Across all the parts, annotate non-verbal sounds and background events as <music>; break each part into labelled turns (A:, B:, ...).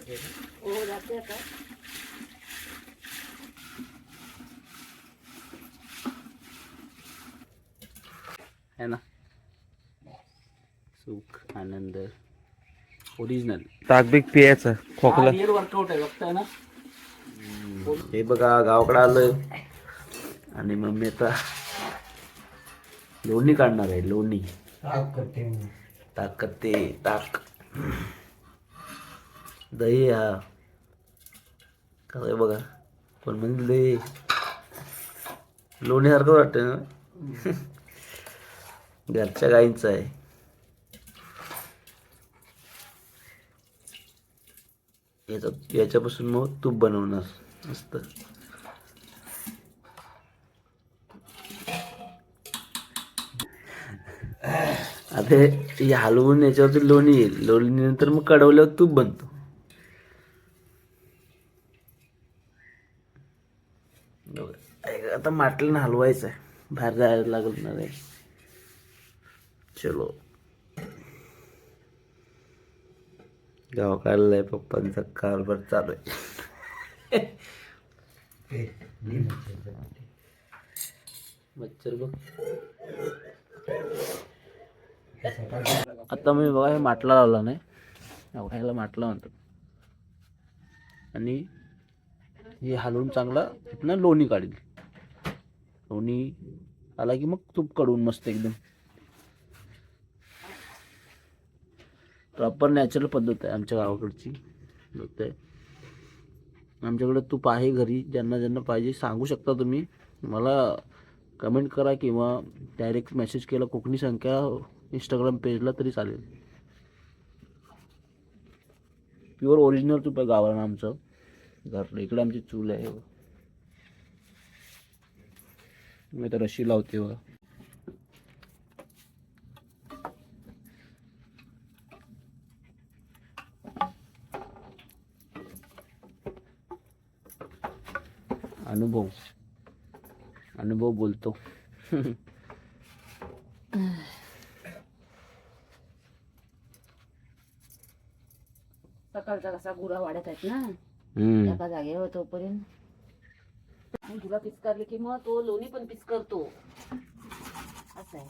A: हो जाते आता.
B: है ना? सुख आनंद ओरिजिनल
C: ताकबीक पियाचं खोकला.
B: रिअल वर्कआउट आहे बघताय ना? हे बघा गावाकडे आलोय. आणि मम्मी आता लोणी काढणार आहे लोणी. ताक करते ताक. दही हा कसं आहे बघा पण म्हणजे लोणीसारखं वाटतं ना घरच्या गाईंचं आहे याचा याच्यापासून मग तूप बनवणार मस्त आता हे- हलवून याच्यावरती लोणी येईल लोणीनंतर मग कडवल्यावर तूप बनतो बघा. ऐका, आता माटल्यानं हलवायचं आहे बाहेर जायला लागणार आहे चलो. गावाकडला आहे पप्पांचा कारभार चालू आहे. मच्छर बघ. आता मी बघा हे माटला लावला नाही. ह्याला माटला म्हणतात. आणि हे हलवून चांगला तिथनं लोणी काढील. लोणी आला की मग तूप काढून मस्त एकदम. प्रॉपर नॅचरल पद्धत आहे आमच्या गावाकडची. पद्धत आहे. आमच्याकडे तूप आहे घरी ज्यांना ज्यांना पाहिजे सांगू शकता तुम्ही. मला कमेंट करा किंवा डायरेक्ट मेसेज केला कोकणी संख्या इंस्टाग्राम पेजला तरी चालेल. प्युअर ओरिजिनल तूप आहे गावाला आमचं. घर इकडे आमची चूल आहे. मी तर रशी लावते बघा. अनुभव. अनुभव बोलतो.
A: सकाळचा कसा गुरा वाढत आहेत ना. एका जागेवर तोपर्यंत. आणि गुरा पिचकारले की मग तो लोणी पण पिचकारतो. असं आहे.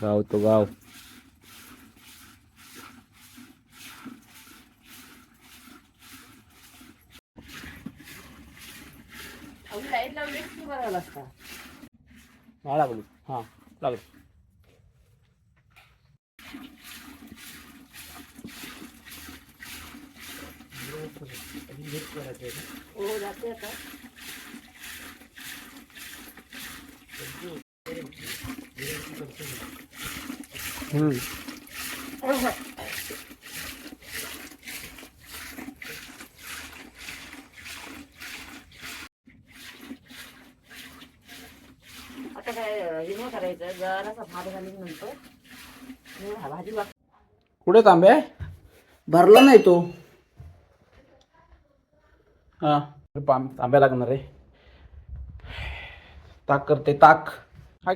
B: गाव तो गाव
A: लाइट लावली की बरं लागतं
B: हा लागलो हा लागलो
A: हो जाते आता
B: हम्म.
A: आता काय करायचं. जरासा भात घालून नंतर भाजी
B: कुठे तांबे? भरला नाही तो. हा. पाम तांब्या लागणार आहे. ताक करते ताक. हा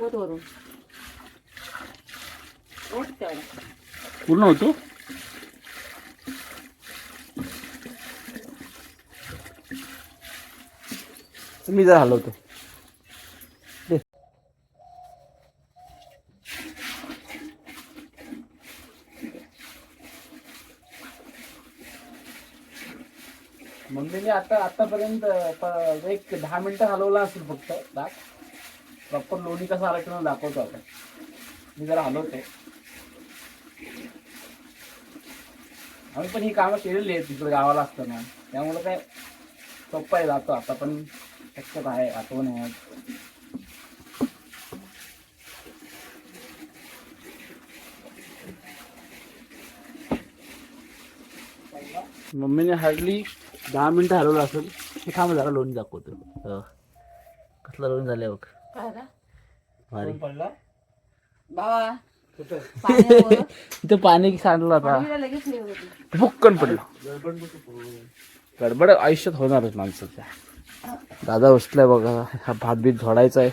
A: वरून तेवढा.
B: पूर्ण होतो? मी जर हलवतो दे मम्मीने आता आतापर्यंत एक दहा मिनिटं हलवला असेल फक्त दाख प्रॉपर लोणी कसा आरक्षण किंवा दाखवतो आता. मी जरा हलवते आम्ही पण ही कामं केलेली आहेत तिकडे गावाला असताना. त्यामुळे काय सोपं आहे जातो. आता पण शक्यत आहे आठवण आहे. मम्मीने हार्डली दहा मिनिटं हलवलं असेल हे थांब जरा लोणी दाखवतो. हो. कसलं लोणी झालं बघ.
A: काय का
B: भारी.
A: बाबा पाण्यावर. <laughs>
B: इथं पाणी सांडलं आता.
A: पडवीला लगेच होतं.
B: भुक्कन पडलं. गडबड आयुष्यात होणारच माणसाच्या. दादा बसलाय बघा हा भात बीत झोडायचा आहे.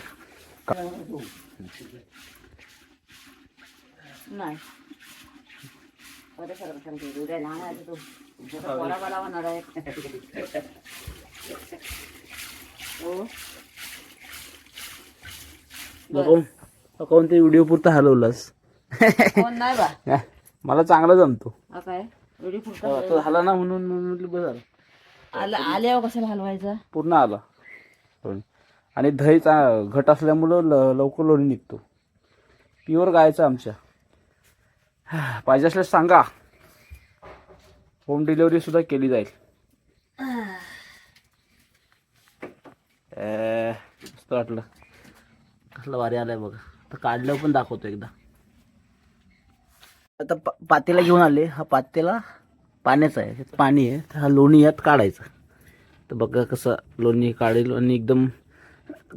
A: नाही. लहान आहे तो होणार आहे हो
B: नको कोणते व्हिडिओ पुरता हलवलास?
A: कोण नाही बा
B: मला चांगला जमतो.
A: हा काय पुरता
B: झाला ना म्हणून म्हटलं बरं झालं.
A: आलं आल्यावर कशाला हलवायचा?
B: पूर्ण आला. आणि दही चा घट असल्यामुळं ल लवकर लोणी निघतो. प्युअर गायचं आमच्या. पाहिजे असल्यास सांगा. होम डिलिव्हरी सुद्धा केली जाईल. मस्त वाटलं. कसलं वारी आलाय बघा. आता काढलं पण दाखवतो एकदा. आता पा पातेला घेऊन आले. हा पातेला पाण्याचा आहे. पाणी आहे. तर हा लोणी यात काढायचा. तर बघा कसं लोणी काढेल. आणि एकदम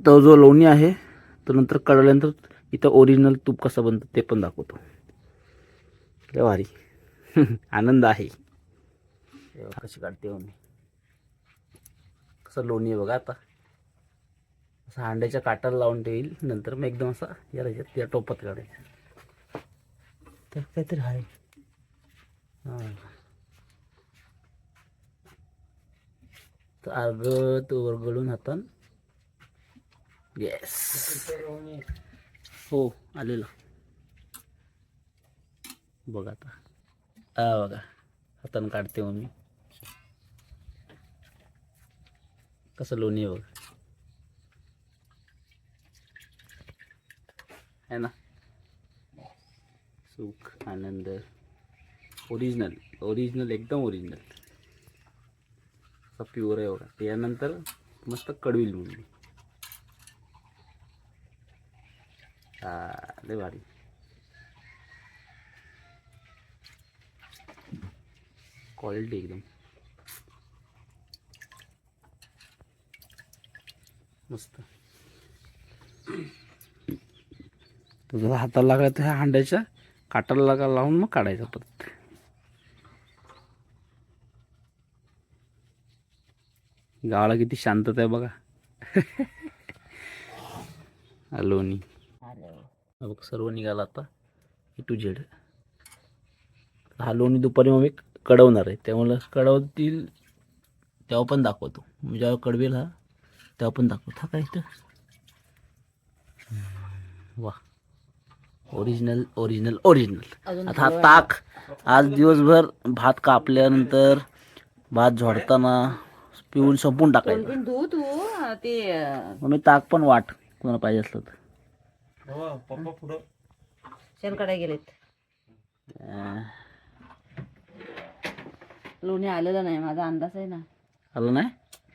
B: तो जो लोणी आहे तो नंतर कळल्यानंतर इथं ओरिजिनल तूप कसं बनतं ते पण दाखवतो. भारी. <laughs> आनंद आहे. कशी काढते मी कसं लोणी आहे बघा आता. असं हांड्याच्या काटाला लावून ठेवील नंतर मग एकदम असा या ह्याच्यात या टोपात काढायचं. तर काहीतरी आहे. हां. तर अर्ग तो वरगळून हातान. येस हो आलेला. बघा आता. हा बघा. हातान काढते मग मी. कसं लोणी आहे है ना? सुख आनंद. ओरिजिनल ओरिजिनल एकदम ओरिजिनल असा प्युअर आहे बघा. त्यानंतर मस्त कडवी म्हणून हा लय भारी. क्वालिटी एकदम मस्त तुझा हाताला लागला तर ह्या हांड्याच्या काटाला लागा लावून मग काढायचा परत गावाला किती शांतता आहे बघा हा लोणी बघ सर्व निघाला आता ए टू झेड हा लोणी दुपारी मग एक कडवणार आहे. त्यामुळे कडवतील तेव्हा पण दाखवतो. म्हणजे जेव्हा कडवेल हा तेव्हा पण दाखवतो. हा काय इथं वा ओरिजिनल ओरिजिनल ओरिजिनल आता हा ताक. आज दिवसभर भात कापल्यानंतर भात झोडताना पिऊन संपून टाकायचं.
A: पण धू तू हा, ते
B: मग मी ताक पण वाट कोणाला पाहिजे असलं तर.
A: शेणकाड्या गेलेत.
B: अं,
A: लोणी आलेलं नाही माझा अंदाज आहे ना.
B: आलं नाही?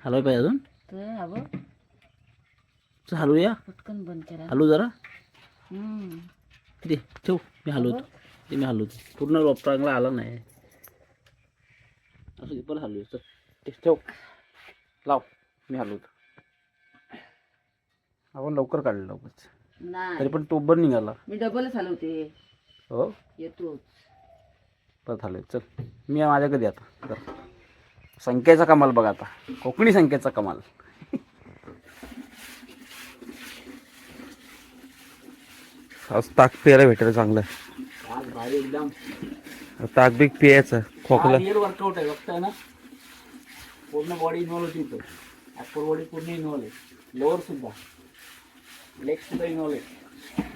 B: हलवाय पाहिजे अजून?
A: तर हवं.
B: चल, हलवूया
A: पटकन बंद केला
B: हलू जरा.
A: हम्म.
B: दे ठेव मी हलवतो. ते मी हलवतो. पूर्ण रोप चांगला आला नाही. असं पण हलवू चल. ते ठेव. लाव मी हलवतो. आपण लवकर काढलं लवकर तरी
A: नाही
B: पण टोबर निघाला.
A: मी डबलच हलवते.
B: हो?
A: येतोच.
B: परत हलव चल मी माझ्या कधी आता? कर संख्येचा कमाल बघा आता. कोकणी संख्येचा कमाल.
C: आज ताक प्यायला भेटेल चांगलं.
B: एकदम.
C: ताक बीक पियायचं खोकला.
B: वर्कआउट आहे बघताय ना? पूर्ण बॉडी इन्व्हॉल्व होती इथं. अप्पर बॉडी पूर्ण इन्व्हॉल्व आहे. लोअर सुद्धा. लेग सुद्धा इन्व्हॉल्व आहे.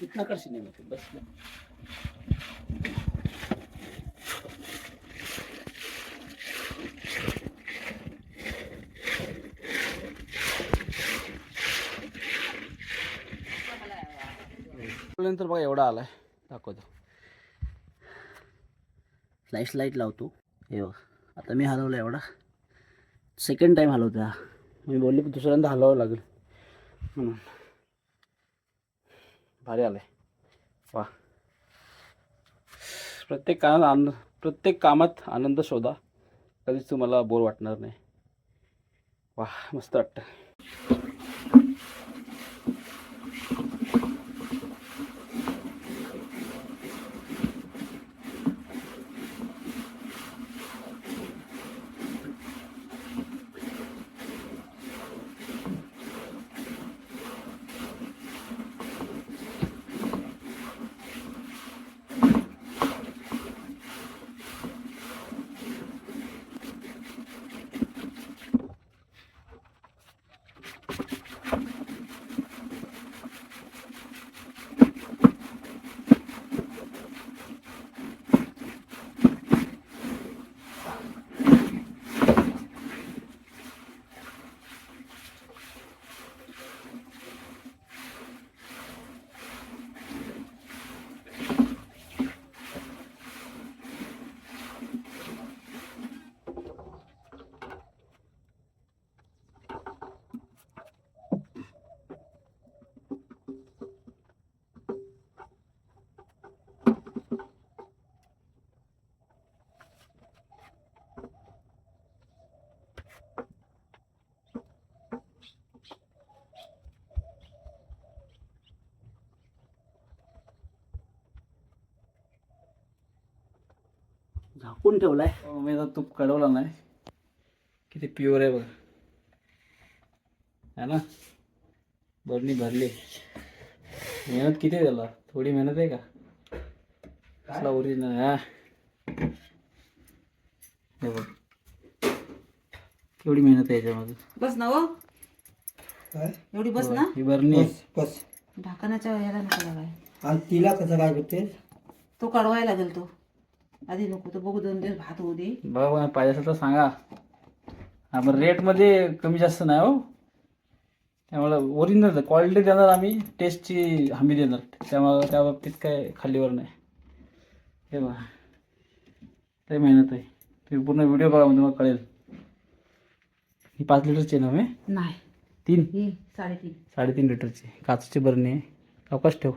B: कितना करशील नेमकं? बस नंतर बघा एवढा आलाय. दाखवतो. फ्लॅश लाइट लावतो. हे बघ. आता मी हलवलं एवढा. सेकंड टाईम हलवतो हा. मी बोलले की दुसऱ्यांदा हलवावं लागेल. म्हणून. भारी आहे वा. प्रत्येक कामात आनंद प्रत्येक कामात आनंद शोधा. कधीच तुम्हाला बोर वाटणार नाही. वा मस्त वाटतं. झाकून ठेवलाय? मी आता तूप कडवला नाही. किती प्युअर आहे बघ. है ना? बरणी भरली. मेहनत किती त्याला? थोडी मेहनत आहे का? कसला ओरिजिनल हा? हे बघ. केवढी मेहनत आहे याच्यामध्ये.
A: बस ना हो. एवढी बस ना.
B: ही बरणी
D: बस
A: ढाकणाच्या याला नको लागाय
D: आणि तिला कसं काय करते
A: तो कळवायला लागेल तो. आधी नको तो बघू दोन दिवस भात होऊ दे.
B: बघा बघा पाहिजे असेल तर सांगा. हा पण रेटमध्ये कमी जास्त नाही हो. त्यामुळे ओरिजिनल क्वालिटी देणार आम्ही टेस्टची हमी देणार. त्यामुळे त्या बाबतीत काय खालीवर नाही. हे बघा. लय मेहनत आहे. तुम्ही पूर्ण व्हिडिओ बघा म्हणजे तुम्हाला कळेल. ही पाच लिटरची आहे ना मी
A: नाही.
B: तीन?
A: ही साडेतीन.
B: साडेतीन लिटरची काचची बरणी आहे. अवकाश ठेव.